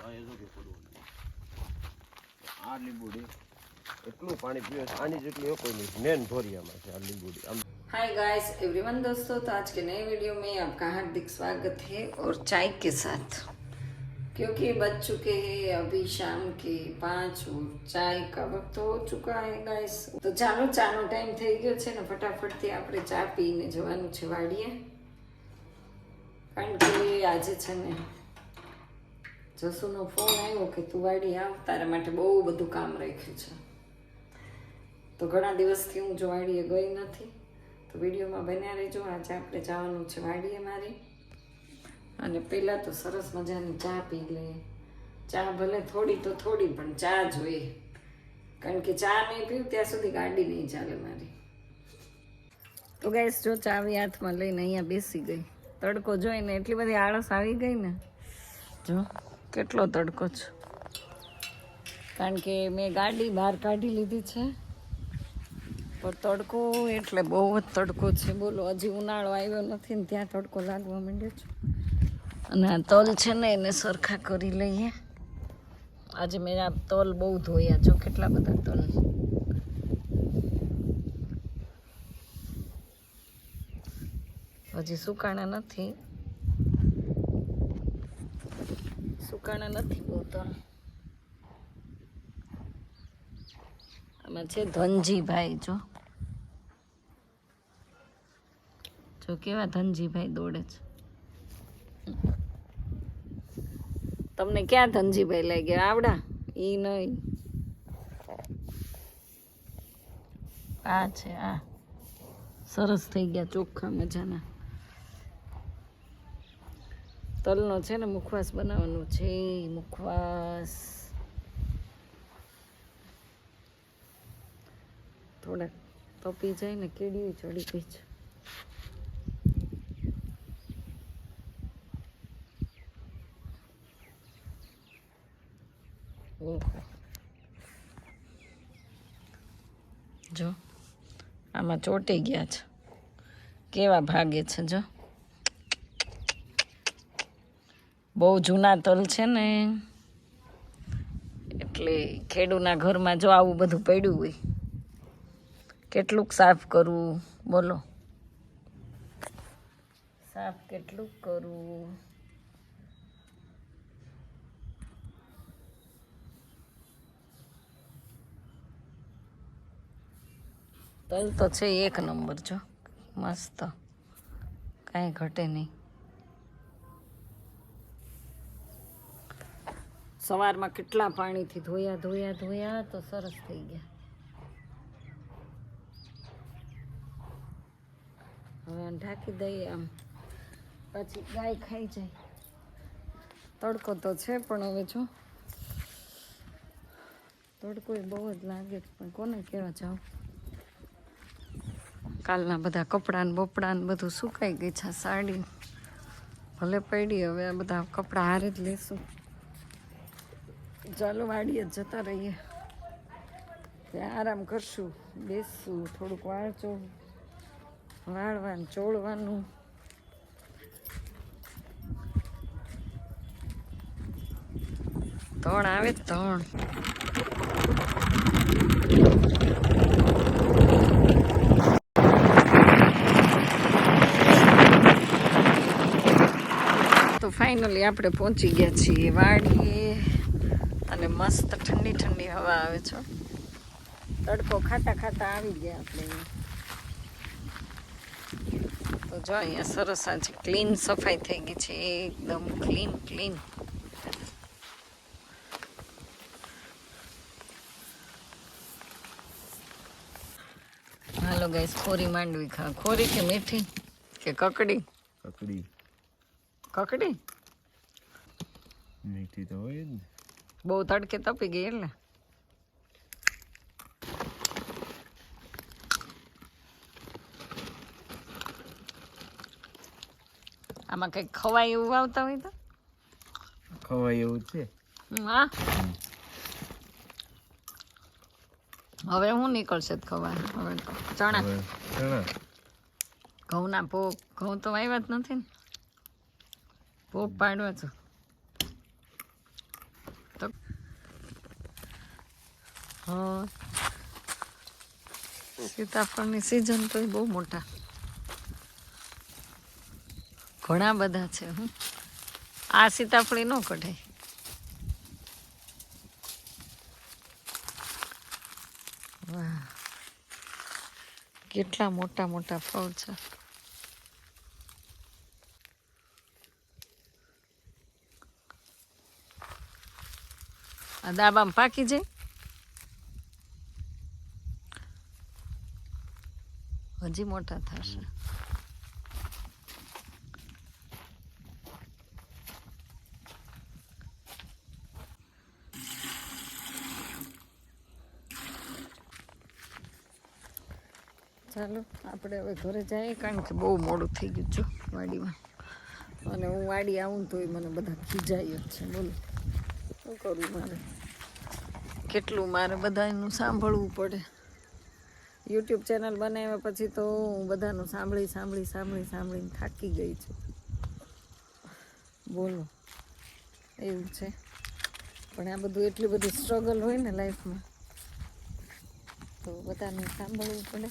આ એ જો કે પડવું આ લીંબુડી એટલું પાણી પીવે છે આની જેટલી એ કોઈ નહીં મેન ધોરિયામાં છે આ લીંબુડી આમ हाय गाइस एवरीवन दोस्तों तो आज के नए वीडियो में आपका हार्दिक स्वागत है और चाय के साथ क्योंकि बज चुके हैं अभी शाम के पाँच और चाय का वक्त हो चुका है गाइस તો ચાલો ચાનો ટાઈમ થઈ ગયો છે ને ફટાફટથી આપણે ચા પીને જવાનું છે વાડીએ કારણ કે આજે છે ને જસુનો ફોન આવ્યો કે તું વાડી આવ, તારા માટે બહુ બધું કામ રાખ્યું છે. તો ઘણા દિવસથી હું જો વાડીએ ગઈ નથી. તો વિડીયોમાં બન્યા રહેજો, આજે આપણે જવાનું છે વાડીએ મારી. અને પહેલાં તો સરસ મજાની ચા પી લઈએ ચા ભલે થોડી તો થોડી, પણ ચા જોઈએ. કારણ કે ચા નહીં પીવું ત્યાં સુધી ગાડી નહીં ચાલે મારી. તો ગેસ જો ચાવી હાથમાં લઈને અહીંયા બેસી ગઈ. તડકો જોઈને એટલી બધી આળસ આવી ગઈ ને. જો. કેટલો તડકો છે? કારણ કે મેં ગાડી બહાર કાઢી લીધી છે. પણ તડકો એટલે બહુ જ તડકો છે. બોલો, હજી ઉનાળો આવ્યો નથી ને ત્યાં તડકો લાગવા માંડ્યો છે. અને આ તલ છે ને એને સરખા કરી લઈએ. આજે મેં આ તલ બહુ ધોયા. જો કેટલા બધા તલ. હજી સુકાણા નથી. સુકાણા નથી બહુ તલ આમાં છે ધનજીભાઈ, જો. જો કેવા ધનજીભાઈ દોડે છે. તમને ક્યાં ધનજીભાઈ લાગ્યા? આવડા? એ નહીં. આ છે, આ. સરસ થઈ ગયા ચોખ્ખા મજાના. તલનો છે ને મુખવાસ બનાવવાનો છે મુખવાસ. થોડાક તપી જાય ને કેડી ચડી ગઈ છે. જો, આમાં ચોટી ગયા છે. કેવા ભાગે છે, જો? બહુ જૂના તલ છે ને, એટલે ખેડૂના ઘરમાં જો આવું બધું પડ્યું હોય, કેટલુંક સાફ કરવું બોલો. સાફ કેટલુંક કરવું તલ તો છે એક નંબર જો, મસ્ત. કાંઈ ઘટે નહીં. સવારમાં કેટલા પાણીથી ધોયા ધોયા ધોયા તો સરસ થઈ ગયા. હવે ઢાંકી દઈએ આમ. પછી ગાય ખાઈ જાય. તડકો તો છે પણ હવે જો. તડકો એ બહુ જ લાગે છે, પણ કોને કહેવા જાવ? કાલના બધા કપડાં ને બપડા ને બધું સુકાઈ ગઈ છે સાડી. ભલે પડી, હવે આ બધા કપડાં હારે જ લેશું. ચાલો વાડીએ જતા રહીએ. ત્યાં આરામ કરશું બેસશું થોડુંક વાળચો વાળવાનું ચોળવાનું. ત્રણ આવે ત્રણ તો ફાઇનલી આપણે પહોંચી ગયા છીએ વાડીએ. મસ્ત ઠંડી ઠંડી હવા આવે છે. તડકો ખાતા ખાતા આવી ગયા આપણે તો જો અહીંયા સરસ આજે ક્લીન સફાઈ થઈ ગઈ છે એકદમ clean clean hello guys Khori Mandvi ખા ખોરી કે મીઠી કે કકડી? કકડી. કકડી? મીઠી તો હોય જ ને. બહુ તડકે તપી ગઈ એટલે. આમાં કઈ ખવાય એવું આવતા હોય તો? ખવાય એવું છે. હા. હવે હું નીકળશે જ ખવાય હવે ચણા. ચણા. ઘઉંના પોપ ઘઉં તો વાવ્યા જ નથી ને. પોપ પાડવા છો સીતાફળની સિઝન તો બહુ મોટા. ઘણા બધા છે હું આ સીતાફળી ન કઢાય. વાહ. કેટલા મોટા મોટા ફળ છે. આ દાબામાં પાકી જાય? હજી મોટા થશે. ચાલો આપણે હવે ઘરે જઈએ કારણ કે બહુ મોડું થઈ ગયું છું વાડીમાં. અને હું વાડી આવું તોય મને બધા ખીજાય જ છે બોલો. શું કરું મારે? કેટલું મારે બધાનું સાંભળવું પડે? યુટ્યુબ ચેનલ બનાવ્યા પછી તો હું બધાનું સાંભળી સાંભળી સાંભળી, સાંભળીને થાકી ગઈ છું. બોલો, એવું છે. પણ આ બધું એટલી બધી સ્ટ્રગલ હોય ને લાઈફમાં તો બધાને સાંભળવું પડે.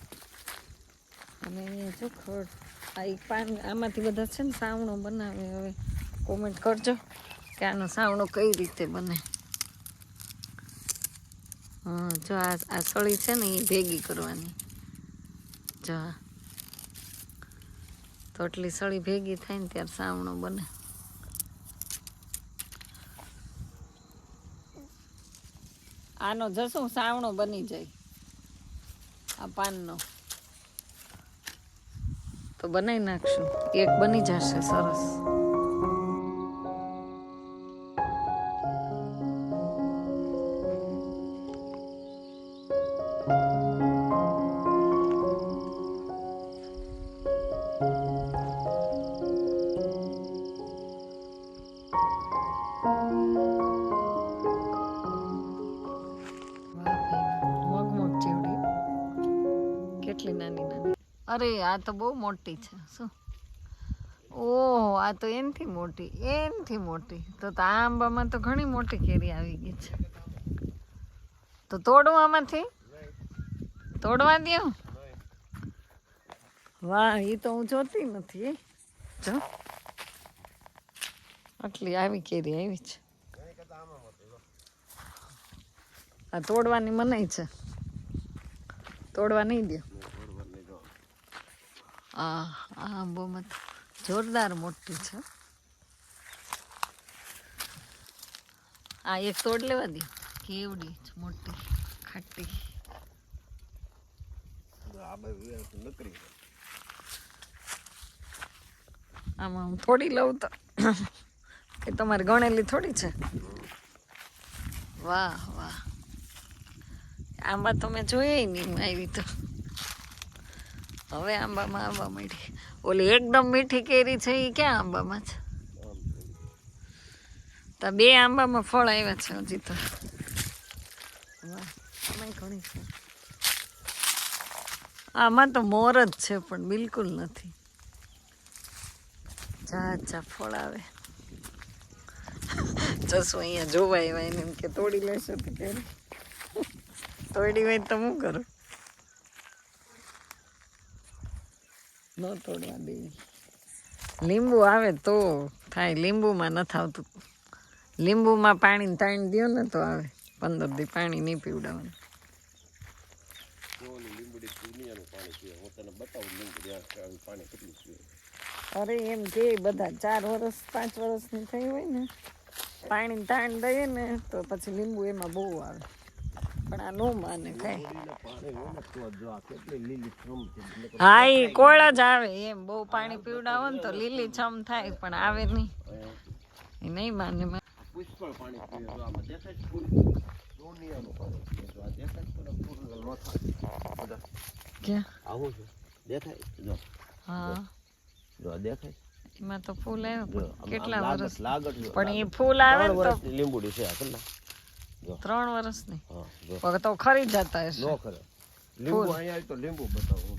અને અહીંયા જો ખડ, આ એક પાન, આમાંથી બધા છે ને સાવણો બનાવે. હવે કોમેન્ટ કરજો કે આનો સાવણો કઈ રીતે બને. હા, જો આ આ સળી છે ને એ ભેગી કરવાની. જો. તો સળી ભેગી થાય ને ત્યારે સાવણો બને. આનો જશું, સાવણો બની જાય. આ પાનનો. તો બનાવી નાખશું. એક બની જશે સરસ. મગમગ ચેવડી કેટલી નાની નાની? અરે આ તો બહુ મોટી છે. શું? ઓહો આ તો એનથી મોટી એનથી મોટી. તો તો આ આંબામાં તો ઘણી મોટી કેરી આવી ગઈ છે. તો તોડું આમાંથી? તોડવા દો વાહ એ તો હું જોતી નથી જો. આટલી આવી કેરી આવી છે. આ તોડવાની મનાઈ છે. તોડવા નહીં દે. આ આ બહુ મત, જોરદાર મોટી છે. આ એક તોડ લેવા દે. કેવડી છે, મોટી, ખાટી. આમાં હું થોડી લઉં તો. એ તમારે ગણેલી થોડી છે. વાહ વાહ. આંબા તો મેં જોયા નહીં આવી તો. હવે આંબામાં આંબા મળી ઓલી એકદમ મીઠી કેરી છે એ ક્યાં આંબામાં છે? તો બે આંબામાં ફળ આવ્યા છે હજી તો. વાહ ઘણી છે. આમાં તો મોર જ છે પણ બિલકુલ નથી. જા જા ફળ આવે. જસું અહીંયા જોવા એવા એને એમ કે તોડી લેશો તો કે તોડી હોય તો હું કરું? ન તોડવા દે લીંબુ આવે તો થાય. લીંબુમાં ન આવતું લીંબુમાં પાણી તાણી દો ને તો આવે. પંદર દી પાણી નહીં પીવડાવવાનું. અરે એમ કે બધા ચાર વર્ષ પાંચ વર્ષની થઈ હોય ને પાણી તાણ દઈએ ને તો પછી લીંબુ એમાં બહુ આવે. પણ આ નો માને કાંઈ. તો હા એ કોળા જ આવે એમ. બહુ પાણી પીવડાવો ને તો લીલી છમ થાય પણ આવે નહીં એ નહીં માને. પુષ્કળ પાણી પીવે જો આમાં દેખાય દુનિયાનું પાણી પીવે આ દેખાય ક્યાં? આવું છે. દેખાય? જો. હા. જો દેખાય? એમાં તો ફૂલ આવે. જો પણ આમ- કેટલા વર્ષ પણ એ ફૂલ આવે તો લીંબુડી છે આ કેટલા ત્રણ વર્ષની તો ખરી જતા હશે. નો ખરે. લીંબુ અહીંયા તો લીંબુ બતાવું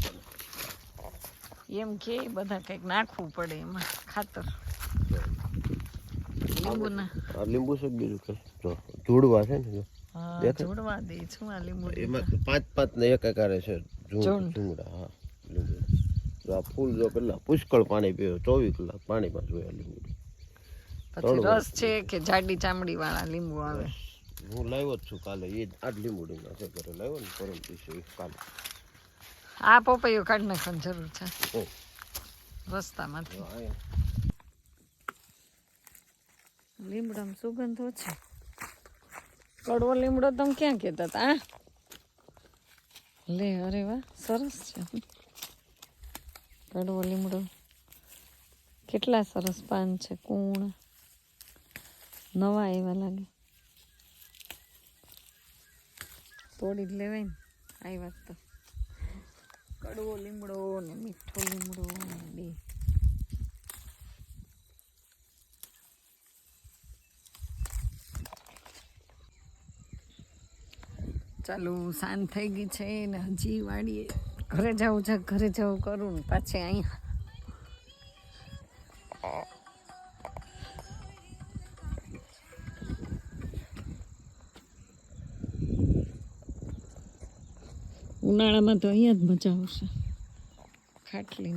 એમ કે બધા કંઈક નાખવું પડે એમાં ખાતર. લીંબુ ના લીંબુ છે બીજું કે? જો જોડવા છે ને જો. હા જોડવા દે છું આ લીંબુ એમાં પાંચ પાંચ ને એક એકારે છે ઝુંડ. હા. જો આ ફૂલ જો પેલા પુષ્કળ પાણી પીવે ચોવીસ કલાક પાણીમાં જોયા લીંબુ. પછી રસ છે કે જાડી ચામડી વાળા લીંબુ આવે? હું લાવ્યો જ છું કાલે એ જ લીંબુ લીંબુડીમાં છે ઘરે લાવ્યો ને પરમ દિવસે કાલે. આ પપૈયો કાઢ નાખવાની જરૂર છે. રસ્તામાંથી લીમડામાં સુગંધ ઓછી. કડવો લીમડો તમે ક્યાં કહેતા હતા લે અરે વાહ સરસ છે. કડવો લીમડો. કેટલા સરસ પાન છે, કૂણ. નવા એવા લાગે. તોડી જ લેવાય ને આવી વાત તો. કડવો લીમડો ને મીઠો લીમડો ને બે. ચાલો શાંત થઈ ગઈ છે ને હજી વાડીએ ઘરે જવું છે, ઘરે જવું કરું ને પાછી અહીંયા ઉનાળામાં તો અહીંયા જ મજા આવશે. ખાટલી.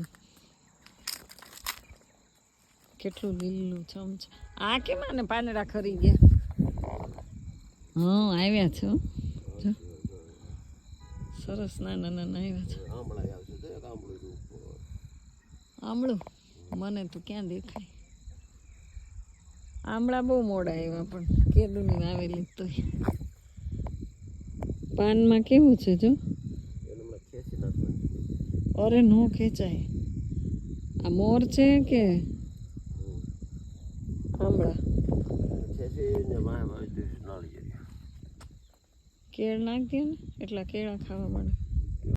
કેટલું લીલું છમ છે. આ કેમાં ને પાંદડા ખરી ગયા? હા, આવ્યા છે. સરસ નાના નાના આમળા? મને તો ક્યાં દેખાય? આમળા બહુ મોડા આવ્યા પણ કેદુની વાવેલી તો પાનમાં કેવું છે, જો? અરે, નો ખેંચાય. આ મોર છે કે આમળા? કેળ નાખી દે ને એટલા કેળા ખાવા માંડે.